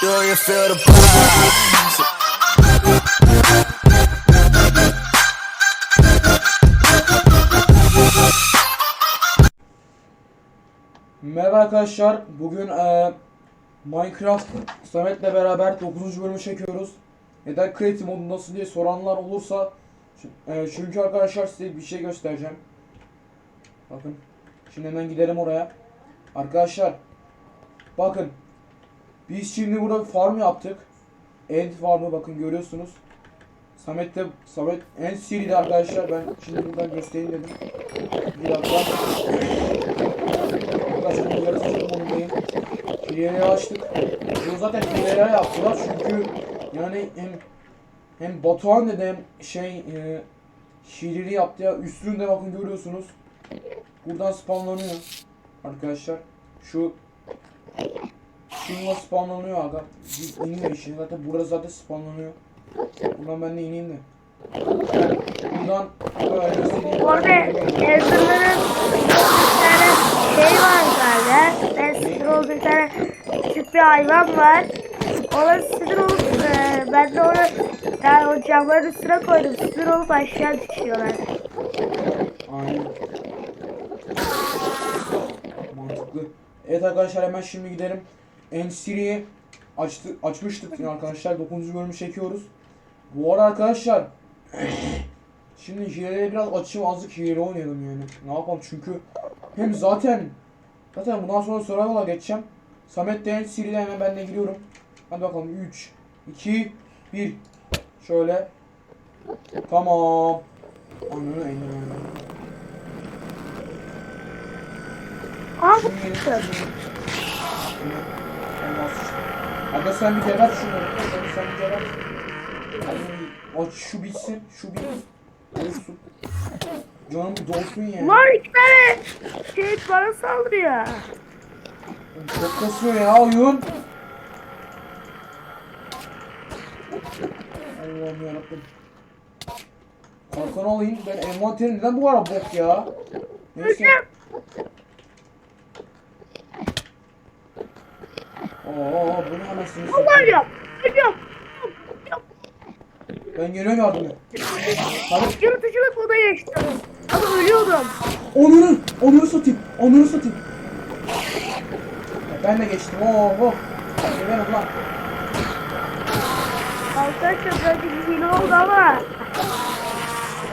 Do you feel the? Merhaba arkadaşlar. Bugün eee, Minecraft Samet'le beraber 9. bölümü çekiyoruz. Neden creative modundasın diye soranlar olursa eee, çünkü arkadaşlar size bir şey göstereceğim. Bakın. Şimdi hemen gidelim oraya. Arkadaşlar bakın biz şimdi burada farm yaptık. End farmı bakın görüyorsunuz. Samet de Samet en seriydi arkadaşlar. Ben şimdi buradan göstereyim dedim. Bir dakika. Arkadaşlar bu yaratıcı konumdayım. Hileleri açtık. Bunu zaten hileleri yaptılar çünkü yani hem hem Batuhan dedi hem şey e, hileleri yaptı ya üstünde bakın görüyorsunuz. Buradan spawnlanıyor arkadaşlar. Şu şununla spawnlanıyor aga. İniyor işin. Zaten burada zaten spawnlanıyor. Buradan ben de ineyim de. Buradan böyle istediğim Orada Ezra'ların bir tane şey var galiba. Ben sinir olduğum bir tane küçük bir hayvan var. Ona sinir olup e, ben de onu yani o camların üstüne koydum. Sinir olup aşağı düşüyorlar. Aynen. Mantıklı. Evet arkadaşlar hemen şimdi gidelim. N-Seri'yi açtı, açmıştık yine arkadaşlar. 9. bölümü çekiyoruz. Bu arada arkadaşlar şimdi hileleri biraz açayım azıcık hile oynayalım yani. Ne yapalım çünkü hem zaten zaten bundan sonra survival'a geçeceğim. Samet de N-Seri'de hemen ben de giriyorum. Hadi bakalım 3 2 1 Şöyle Tamam. Ananı. Aa bu Şimdi. Olmaz işte. Aga sen bir geber şunları. Aga sen bir geber. Ay, Aç şu bitsin. Şu bir dolsun. Canım dolsun ya. Var iki tane şey bana saldırıyor. Çok kasıyor ya oyun. Allah'ım yarabbim. Kalkan alayım. Ben envanterim neden bu kadar bok ya? Neyse. Oo bu ne anasını satayım. ya. Hocam. Ben geliyorum yardıma. Hadi. Yaratıcılık moda geçtim. Ama ölüyordum. Onur'u, Onur'u satayım, Onur'u satayım. Ben de geçtim, oo, oh. Geberim lan. Arkadaşlar bence bir hile oldu ama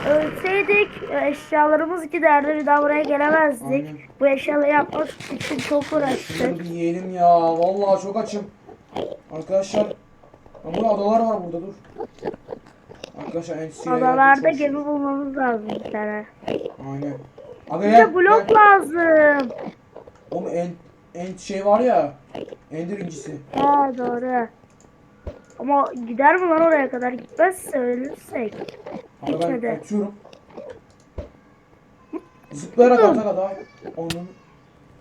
ölseydik eşyalarımız giderdi bir daha buraya gelemezdik. Aynen. Bu eşyaları yapmak için çok uğraştık. bir yiyelim ya, vallahi çok açım. Arkadaşlar, ama adalar var burada, dur. Arkadaşlar sinirli Adalarda gemi bulmamız lazım bir tane. Aynen. Aga Bize blok gel. lazım. Oğlum en, en şey var ya, Ender incisi. Ha doğru. Ama gider mi lan oraya kadar? Gitmezse ölürsek. Ben Gitmedi. atıyorum. Zıplayarak atak ada. Onun.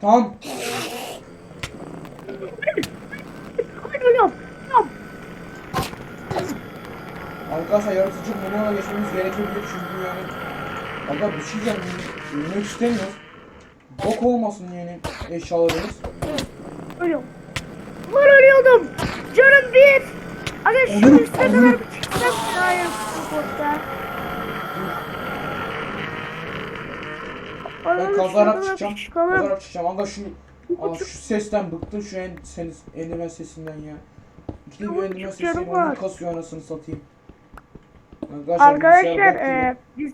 Tamam. Ölüyorum. Arkadaşlar yaratıcı bununla geçmemiz gerekebilir çünkü yani Aga bir şey diyeceğim Ölmek istemiyoruz Bok olmasın yani eşyalarımız Ölüyorum. Lan ölüyordum. Canım bir. Aga şu Onur. kadar bir çıksam. Hayır. Bu botta. Ben şuradan çıkacağım. Kazarak çıkacağım Aga şu Aga şu sesten bıktım şu en, sen, endirmen sesinden ya İkide bir çık, sesi var. kasıyor anasını satayım Arkadaşlar, Arkadaşlar e, biz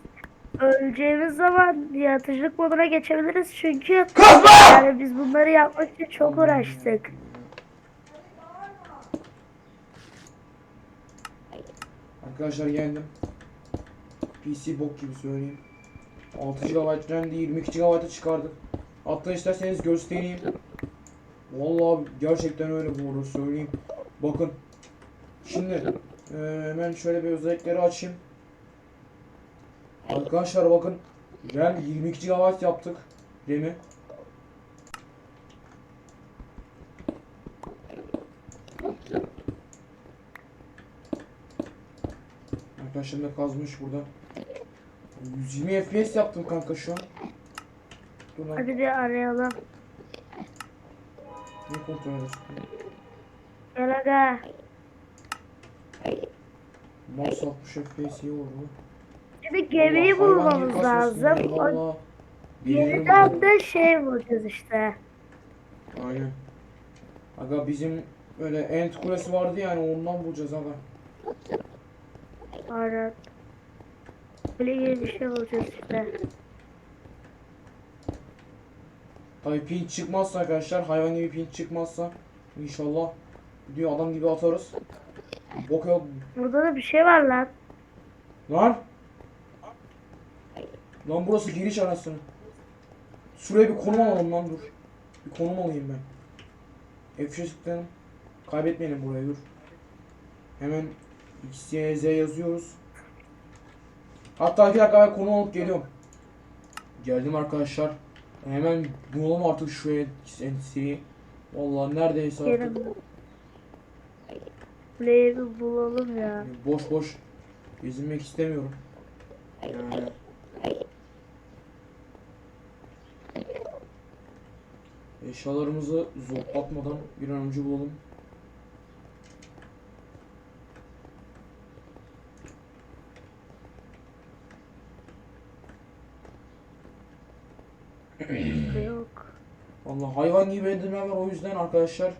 öleceğimiz zaman yaratıcılık moduna geçebiliriz çünkü yani biz bunları yapmak için çok uğraştık. Arkadaşlar geldim. PC bok gibi söyleyeyim. 6 GB RAM değil 22 GB'a çıkardık. Hatta isterseniz göstereyim. Vallahi gerçekten öyle bu arada söyleyeyim. Bakın. Şimdi eee, hemen şöyle bir özellikleri açayım. Arkadaşlar bakın. RAM 22 GB yaptık. RAM'i. Arkadaşım da kazmış burada. 120 FPS yaptım kanka şu an. Dur lan. Hadi bir arayalım. Ne kontrol ediyorsun? Gel aga. Max 60 FPS iyi oldu. Şimdi gemiyi hayvan bulmamız lazım. O vallahi. De şey bulacağız işte. Aynen. Aga bizim öyle end kulesi vardı yani ondan bulacağız aga. Aynen. Böyle gibi bir şey bulacağız işte. Tabii pink çıkmazsa arkadaşlar hayvan gibi pink çıkmazsa inşallah diyor adam gibi atarız. Bok yok. Burada da bir şey var lan. Lan. Lan burası giriş arasını. Şuraya bir konum alalım lan dur. Bir konum alayım ben. F3'e tıklayalım. Kaybetmeyelim burayı dur. Hemen X, Y, Z yazıyoruz. Hatta iki dakika ben konum alıp geliyorum. Geldim arkadaşlar. Hemen bulalım artık şu NC'yi. Vallahi neredeyse artık. Gelin. Burayı bir bulalım ya. Boş boş gezinmek istemiyorum. Yani eşyalarımızı zoplatmadan bir an önce bulalım. Burada yok. Vallahi hayvan gibi endirme var o yüzden arkadaşlar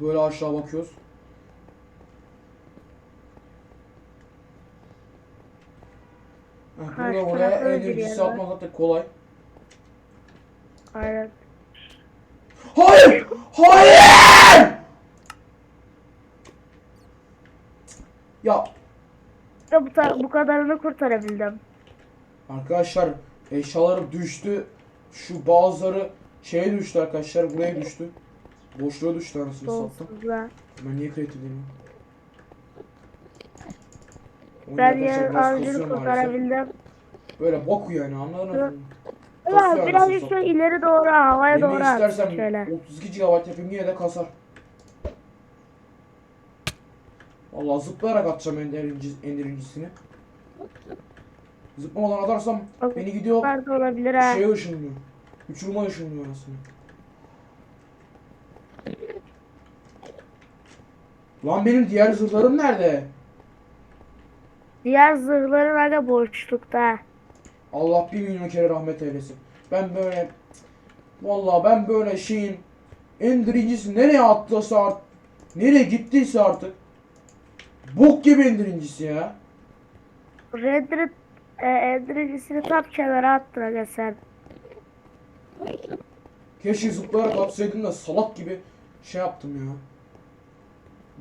böyle aşağı bakıyoruz. Heh, Burada oraya enerjisi atmak zaten kolay. Aynen. Hayır! Hayır! Ya İşte bu, bu kadarını kurtarabildim. arkadaşlar eşyalarım düştü. Şu bazıları şeye düştü arkadaşlar buraya düştü. Boşluğa düştü anasını sattım. Ben niye edeyim? Oyun Ben yer maalesef. kurtarabildim. Böyle bok yani anladın mı? Ama birazcık şöyle ileri doğru havaya Yemeği doğru at. Şöyle. 32 GB yapayım yine de kasar. Vallahi zıplayarak atacağım endirinci, endirincisini. Zıplamadan atarsam beni gidiyor olabilir şeye ışınlıyor. Uçuruma ışınlıyor anasını. Lan benim diğer zırhlarım nerede? Diğer zırhların aga boşlukta. Allah bir milyon kere rahmet eylesin. Ben böyle vallahi ben böyle şeyin en birincisi nereye attıysa artık nereye gittiyse artık bok gibi en birincisi ya. Redrit e, Edricisini tam kenara attın aga sen. Keşke zıplayarak atsaydım da salak gibi şey yaptım ya.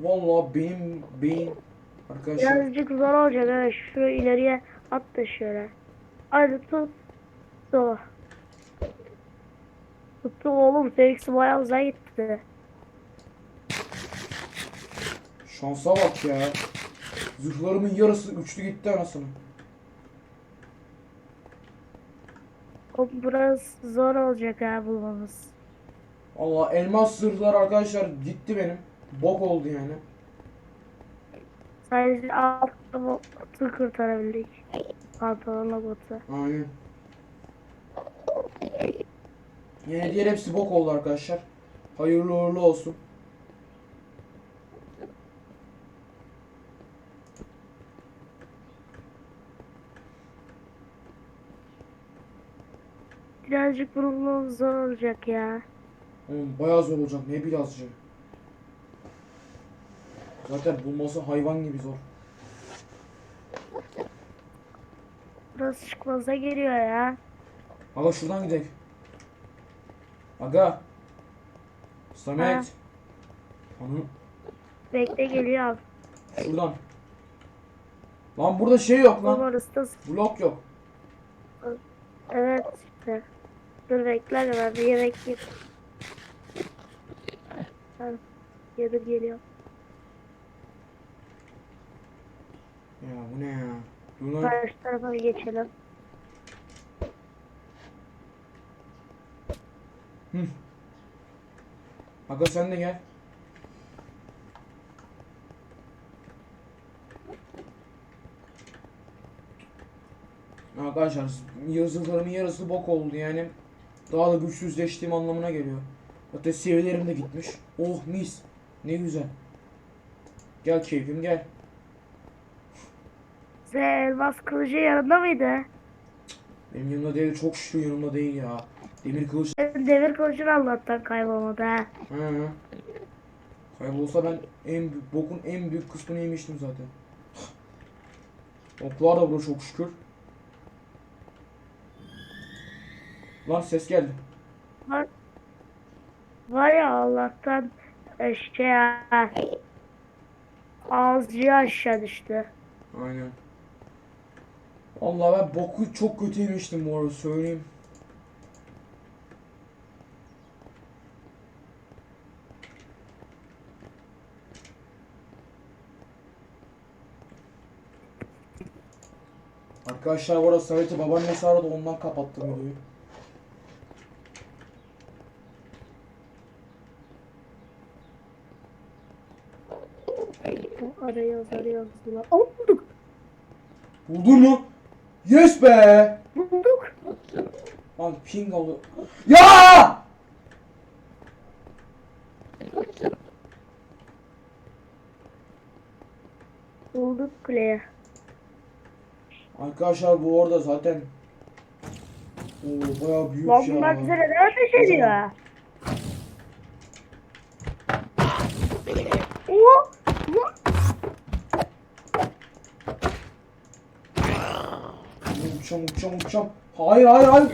Vallahi benim beyin arkadaşlar Birazcık zor olacak aga. Şu ileriye at da şöyle. Hadi tut. Tut. Tuttu oğlum. Seksi bayağı uzağa gitti. şansa bak ya. Zırhlarımın yarısı uçtu gitti anasını. O burası zor olacak ha bulmamız. Allah elmas zırhlar arkadaşlar gitti benim. Bok oldu yani. Sadece alt botu kurtarabildik. Pantolonla botu. Aynen. Yani diğer hepsi bok oldu arkadaşlar. Hayırlı uğurlu olsun. Birazcık bulmamız zor olacak ya. Oğlum bayağı zor olacak ne birazcık. Zaten bulması hayvan gibi zor. Burası çıkmaza geliyor ya. Aga şuradan gidelim. Aga. Samet. Ha. Hanım Bekle geliyor. şuradan. Lan burada şey yok Lan lan. orası da Blok yok. evet işte. Dur bekle aga, ben bir yemek yiyeyim. Tamam. Yedir geliyor. Ya bu ne ya? Dur lan. Karşı tarafa bir geçelim. Aga sen de gel. Arkadaşlar yazılarımın yarısı bok oldu yani. Daha da güçsüzleştiğim anlamına geliyor. Hatta seviyelerim de gitmiş. Oh mis. Ne güzel. Gel keyfim gel. Elmas kılıcı yanında mıydı? Benim yanımda değil çok şükür yanımda değil ya. Demir kılıç. Demir kılıcın Allah'tan kaybolmadı ha. Hı. Kaybolsa ben en büyük, bokun en büyük kısmını yemiştim zaten. Oklar da burada çok şükür. Lan ses geldi. Var, var ya Allah'tan şey ağızcıya aşağı düştü. Aynen. Allah ben boku çok kötü yemiştim bu arada söyleyeyim. Arkadaşlar bu arada Samet'i babaannesi aradı ondan kapattım videoyu. Ulan, Aa, bulduk. Buldun mu? Yes be! Bulduk. Lan ping oldu. Ya! Bulduk kuleye. Arkadaşlar bu orada zaten Oo bayağı büyük Lan ya. bunlar bize neden ateş ediyor? Oo, lan. Uçacağım uçacağım uçacağım. Hayır hayır hayır.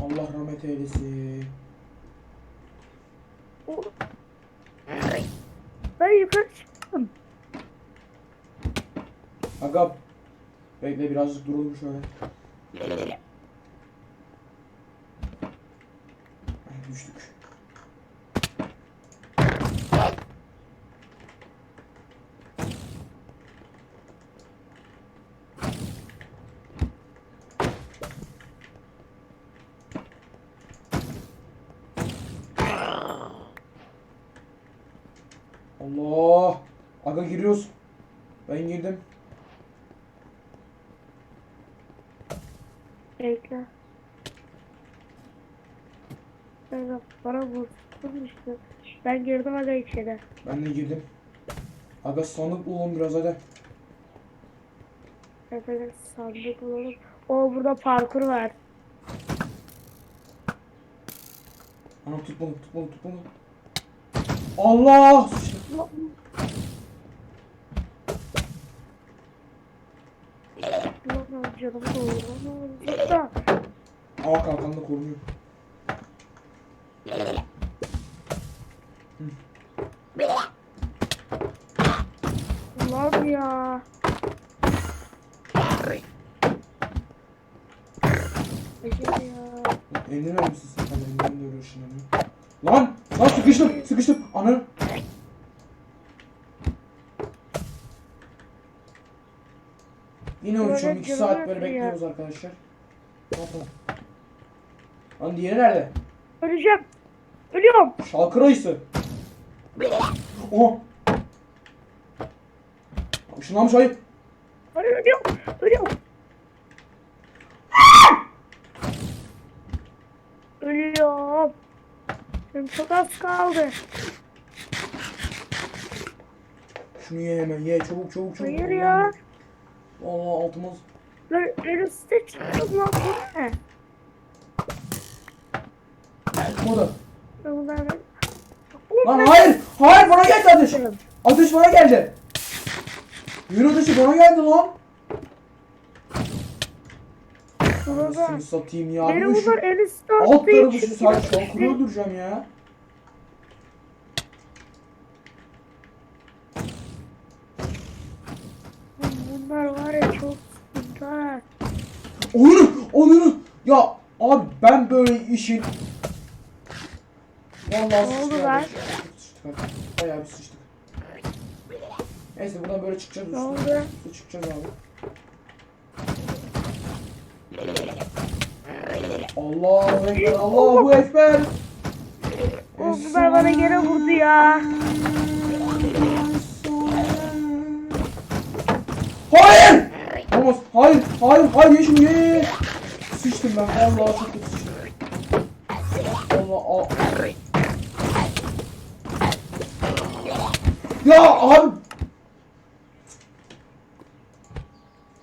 Allah rahmet eylesin. Ben yukarı çıktım. Aga bekle birazcık duralım şöyle. Allah! Aga giriyoruz. Ben girdim. Bekle. Evet, bana vursun işte. Ben girdim aga içeri. Ben de girdim. Aga sandık bulalım biraz hadi. Evet, evet sandık bulalım. O burada parkur var. Anam tutmadı tutmadı tutmadı. Allah! Canım doğru. Lan Aa kalkanla korunuyor. Lan ya. Endirme misin sen? Ben endirme de öyle ışınlanıyor. Lan! Lan sıkıştım! Sıkıştım! Ananı! Yine uçuyorum. 2 canım saat böyle bekliyoruz arkadaşlar. Ne yapalım? Lan diğeri nerede? Öleceğim. Ölüyorum. Şalkır ayısı. Oha! Işınlanmış ayı. Ölüyorum. Ölüyorum. Ölüyorum. Benim çok az kaldı. Şunu ye hemen ye çabuk çabuk çabuk. Hayır ya. Allah altımız. Üstte çıktım lan bu ne? Bunlardan... Lan hayır! Hayır bana geldi ateş! Ateş bana geldi! Yürü ateşi bana geldi lan! Burada. Anasını satayım ya. Beni bunlar en üstte alt tarafı şu sadece şalkırı öldüreceğim ya. Bunlar var ya çok sıkıntı. ha. Onu! Onu! Ya abi ben böyle işin... Vallahi Ne oldu lan? Bayağı bir sıçtık. Neyse buradan böyle çıkacağız. Ne oldu? Üstüne çıkacağız abi. Allahu Ekber, Allahu Ekber. Oğlum bunlar bana gene vurdu ya. Hayır! Olmaz. Hayır, hayır, hayır, ye şunu ye. Sıçtım ben, vallahi çok kötü sıçtım. Allah, al. Ya abi.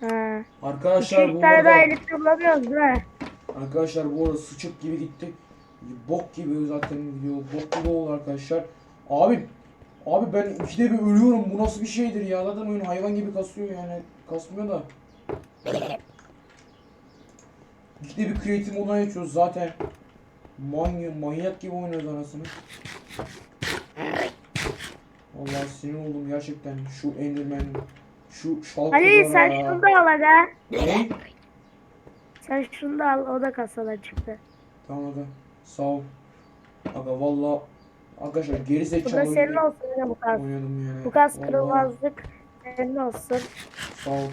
Ha. Arkadaşlar bu arada bulamıyoruz? Arkadaşlar bu arada sıçık gibi gittik. Bok gibi zaten video. Bok gibi oldu arkadaşlar. Abi Abi ben ikide bir ölüyorum. Bu nasıl bir şeydir ya? Zaten oyun hayvan gibi kasıyor yani. Kasmıyor da. İkide bir creative moduna geçiyoruz zaten. Manyak, manyak gibi oynuyoruz anasını. Vallahi sinir oldum gerçekten. Şu Enderman, şu şalkırlara. Ali sen şunu da al aga. Ne? Sen şunu da al o da kasadan çıktı. Tamam aga. Sağ ol. Aga valla arkadaşlar geri Bu da zekalı senin olsun aga bu kas. oynadım yani. Bu kas kırılmazlık senin olsun. Sağ ol.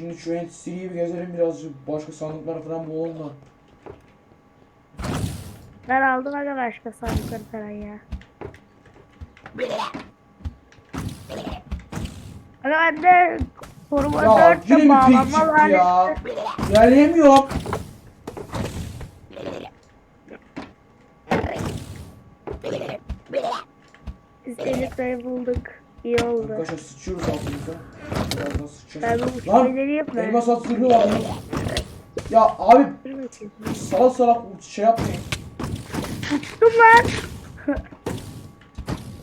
Şimdi şu NTC'yi bir gezelim birazcık başka sandıklar falan bulalım da. Ben aldım aga başka sandıkları falan ya. Aga bende koruma Ya 4 yine de bağlanma var. ya. Yerleyemiyorum. Biz elitreyi bulduk. İyi oldu. Arkadaşlar sıçıyoruz altımıza. Birazdan Ben sıçacağız. bu Lan uçmayı mi? elmas at zırhı var. lan. Ya abi salak salak şey yapmayın. Uçtum lan.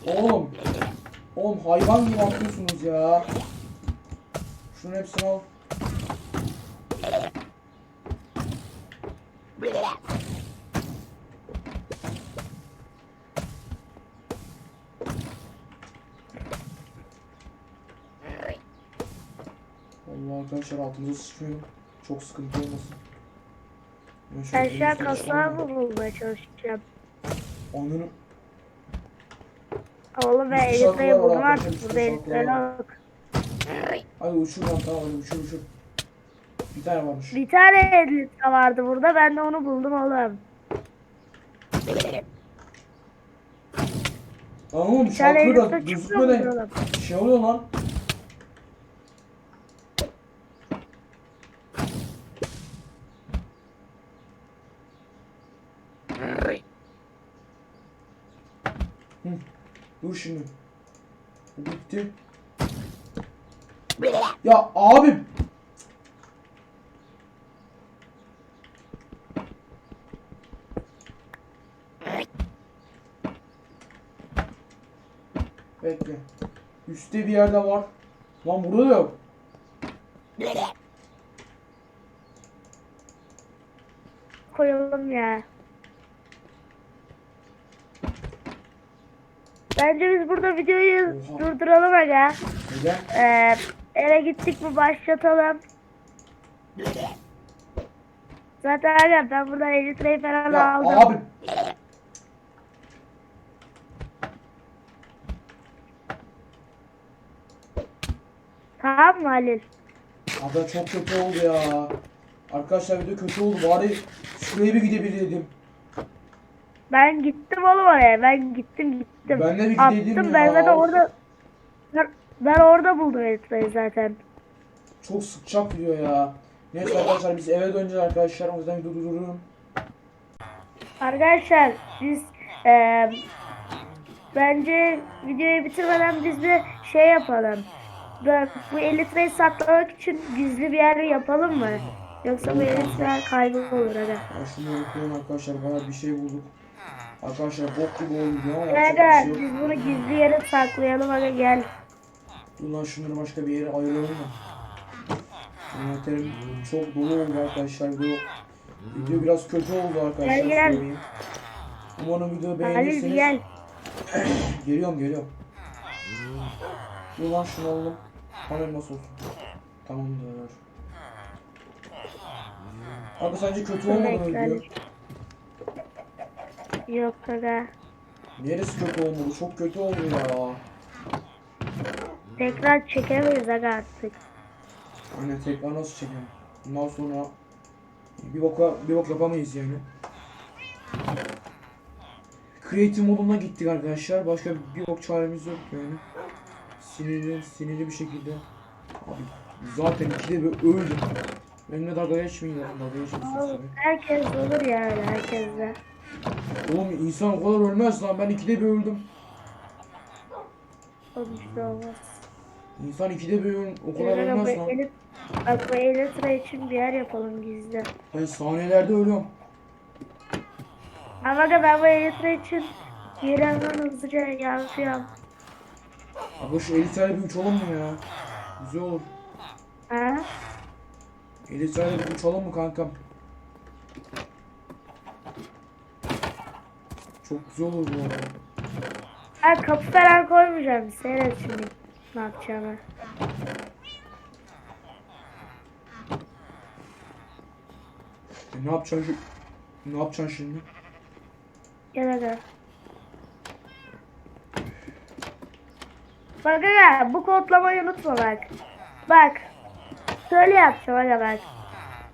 Oğlum. Oğlum hayvan gibi atıyorsunuz ya. Şunun hepsini al. Vallahi arkadaşlar altımıza sıçmıyor. Çok sıkıntı olmasın. Ben şu an üstüne kaslar mı bulmaya çalışacağım? Ananı. Oğlum ben buldum arkadaşlar, artık. Burada var. bak. Hadi uçur lan tamam hadi uçur uçur. Bir tane varmış. Bir tane elitre vardı burada. Ben de onu buldum oğlum. Lan oğlum Bir tane şarkı da elitre çıkmıyor mu gözükmeden oğlum? şey oluyor lan. Dur şimdi. Bu bitti. Ya abim. Bekle. Üstte bir yerde var. Lan burada da yok. Koyalım ya. Bence biz burada videoyu durduralım aga. Ee, eve gittik mi başlatalım. Zaten aga ben buradan elitreyi falan Ya aldım. abim. Tamam mı Halil? Abi çok kötü oldu ya. Arkadaşlar video kötü oldu. Bari şuraya bir gidebilirdim. Ben gittim oğlum oraya. Ben gittim gittim. Ben de bir Attım ya. ben zaten orada ben, ben orada buldum elitreyi zaten. Çok sıkacak video ya. Neyse arkadaşlar biz eve döneceğiz arkadaşlar. O yüzden video durduruyorum. Arkadaşlar biz eee bence videoyu bitirmeden biz bir şey yapalım. Bak, bu elitreyi saklamak için gizli bir yer yapalım mı? Yoksa bu elitreler kaybolur aga. Ben şunu yapıyorum arkadaşlar. Bana bir şey bulduk. Arkadaşlar bok gibi oldu video ama şey biz bunu gizli yere saklayalım aga gel. Dur lan şunları başka bir yere ayıralım mı? Envanterim çok dolu oldu arkadaşlar. Video, video biraz kötü oldu arkadaşlar. Gel, gel. söyleyeyim. Umarım videoyu Halil beğenirsiniz. gel. Geliyorum geliyorum. Dur lan şunu alalım. Tam elmas olsun. Tamamdır. Abi sence kötü olmadı mı video? Yok aga. Neresi kötü olmadı? Çok kötü oldu ya. Tekrar çekemeyiz aga artık. Aynen tekrar nasıl çekelim? Bundan sonra bir boka bir bok yapamayız yani. Creative moduna gittik arkadaşlar. Başka bir bok çaremiz yok yani. Sinirli, sinirli bir şekilde. Abi zaten ikide bir öldüm. Benimle dalga geçmeyin ya. Dalga tabii. Herkes olur ya öyle herkesle. Oğlum insan o kadar ölmez lan. Ben ikide bir öldüm. Sonuçta olmaz. İnsan ikide bir öğün o kadar ölmez lan. bak bu Elytra için bir yer yapalım gizli. Ben saniyelerde ölüyorum. Ama aga ben bu Elytra için yeri hemen hızlıca yapıyorum. Abi şu elitlerle bir uçalım mı ya? Güzel olur. Ha? Elitlerle bir uçalım mı kankam? Çok güzel olur bu arada. Ha kapı falan koymayacağım. Seyret şimdi ne yapacağımı. E ne yapacaksın şu... Ne yapacaksın şimdi? Gel aga. Bak aga bu kodlamayı unutma bak. Bak. Şöyle yapacağım aga bak.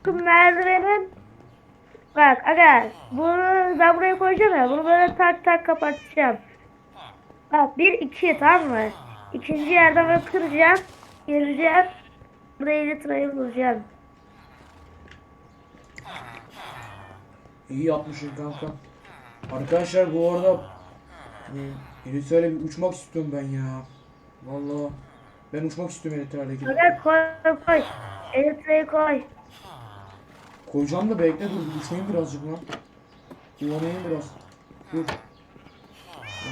Şu merdivenin Bak aga bunu ben buraya koyacağım ya bunu böyle tak tak kapatacağım. Bak bir iki tamam mı? İkinci yerden böyle kıracağım. Gireceğim. Buraya litrayı bulacağım. İyi yapmışsın kanka. Arkadaşlar bu arada e, Elitlerle bir uçmak istiyorum ben ya. Vallahi ben uçmak istiyorum Elitlerle. Aga koy koy koy. Litrayı koy. Koyacağım da bekle dur uçayım birazcık lan. Kullanayım biraz. Dur.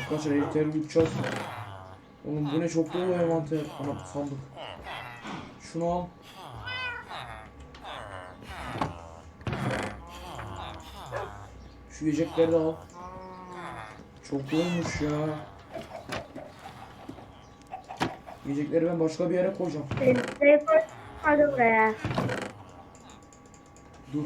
Arkadaşlar Elitlerle uçacağız. Oğlum bu ne çok dolu envanter. Ana sandık. Şunu al. Şu yiyecekleri de al. Çok dolmuş ya. Yiyecekleri ben başka bir yere koyacağım. Hadi buraya. Dur.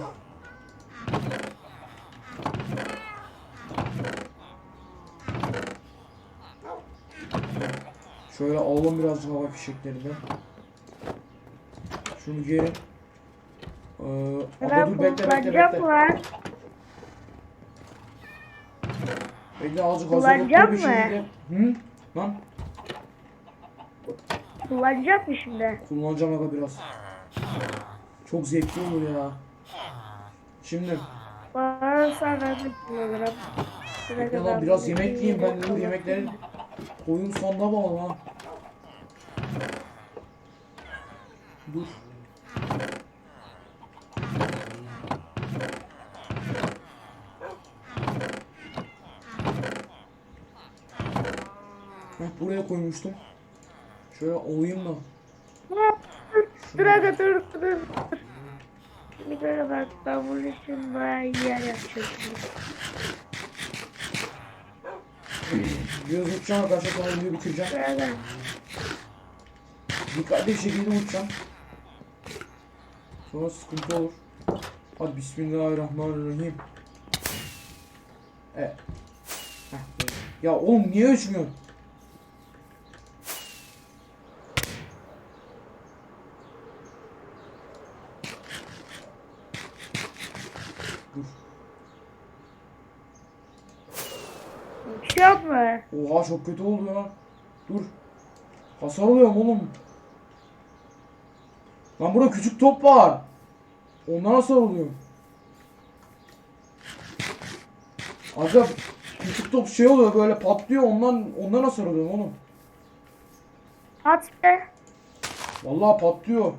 Şöyle alalım birazcık hava fişeklerinden. Şunu giyelim. Ee, Ben dur bekle bekle bekle. Bekle azıcık hazırlıklı bir mı? şekilde. Hı? Lan Kullanacak mı şimdi? kullanacağım aga biraz. Çok zevkli olur ya. Şimdi Bana de kullanırım. Şuna bekle kadar biraz yemek yiyeyim ben de dur yapalım. yemeklerin koyun sonuna bağlı lan. Dur. Heh, buraya koymuştum. Şöyle alayım da. Dur aga dur dur. Bir kere bak ben bunun için bayağı yer yapacağım. Biraz uçacağım arkadaşlar sonra videoyu bitireceğim. Aga. Dikkatli bir şekilde uçacağım. Sonra sıkıntı olur. Hadi bismillahirrahmanirrahim. Evet. Heh, ya oğlum niye uçmuyorsun? Dur. Uçuyor mu? Oha çok kötü oldu ya. Dur. Hasar alıyorum oğlum. Lan burada küçük top var. Ondan hasar alıyorum. Aga küçük top şey oluyor böyle patlıyor ondan ondan hasar alıyorum oğlum. At be. Vallahi patlıyor.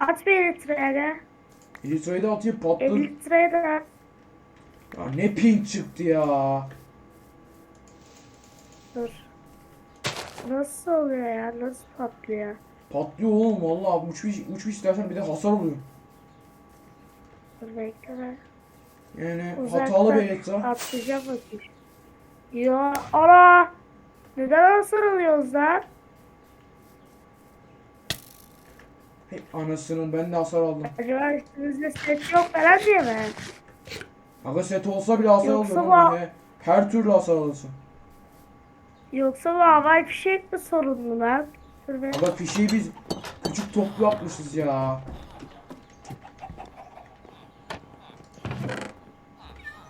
At be litreye. Elitra'yı da atayım patladı. 50 litreye de. Ya ne ping çıktı ya. Dur. Nasıl oluyor ya? Nasıl patlıyor? Patlıyor oğlum vallahi uç bir, uç bir de hasar. Dur bekle be. Yani Uzaktan hatalı bir Elitra. Atlayacağım bakayım. Ya ara. Neden hasar alıyoruz lan? Hey, anasının ben de hasar aldım. Acaba üstümüzde set yok falan diye mi? Aga set olsa bile hasar Yoksa alıyorum bu-. Her türlü hasar alırsın. Yoksa bu havai fişek mi sorunlu lan? Dur be. Aga fişeği biz küçük toplu yapmışız ya.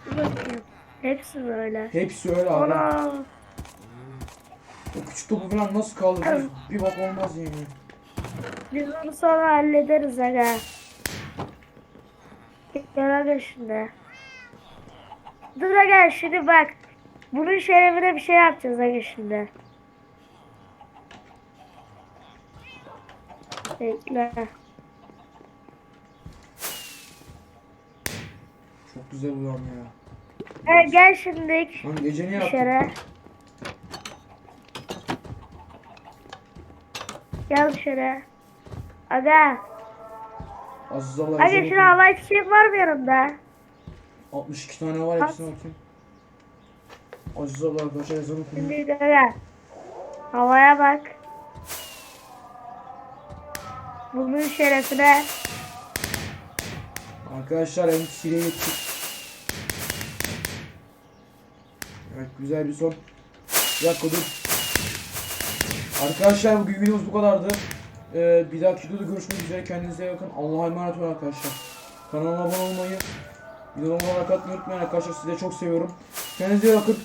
Dur bakayım. Hepsi böyle. Hepsi öyle abi. Ana. O küçük topu falan nasıl kaldırırız? Bir bak olmaz yani. Biz onu sonra hallederiz aga. Gel aga şimdi. Dur aga şimdi bak. Bunun şerefine bir şey yapacağız aga şimdi. Bekle. Çok güzel ulan ya. Evet, gel şimdi Lan gece ne yaptın? Gel dışarı. Aga. Aziz Allah. Aga şuna havai çiçek var mı yanında? 62 tane var hepsine bakayım. Aziz Allah arkadaşlar yazar okuyun. Şimdi aga. Havaya bak. Bunun şerefine. Arkadaşlar en sileye gittik. Evet güzel bir son. Dakika dur. Arkadaşlar bugün videomuz bu kadardı. Ee, bir dahaki videoda görüşmek üzere. Kendinize iyi bakın. Allah'a emanet olun arkadaşlar. Kanalıma abone olmayı, videolarıma like atmayı unutmayın arkadaşlar. Sizi çok seviyorum. Kendinize iyi bakın.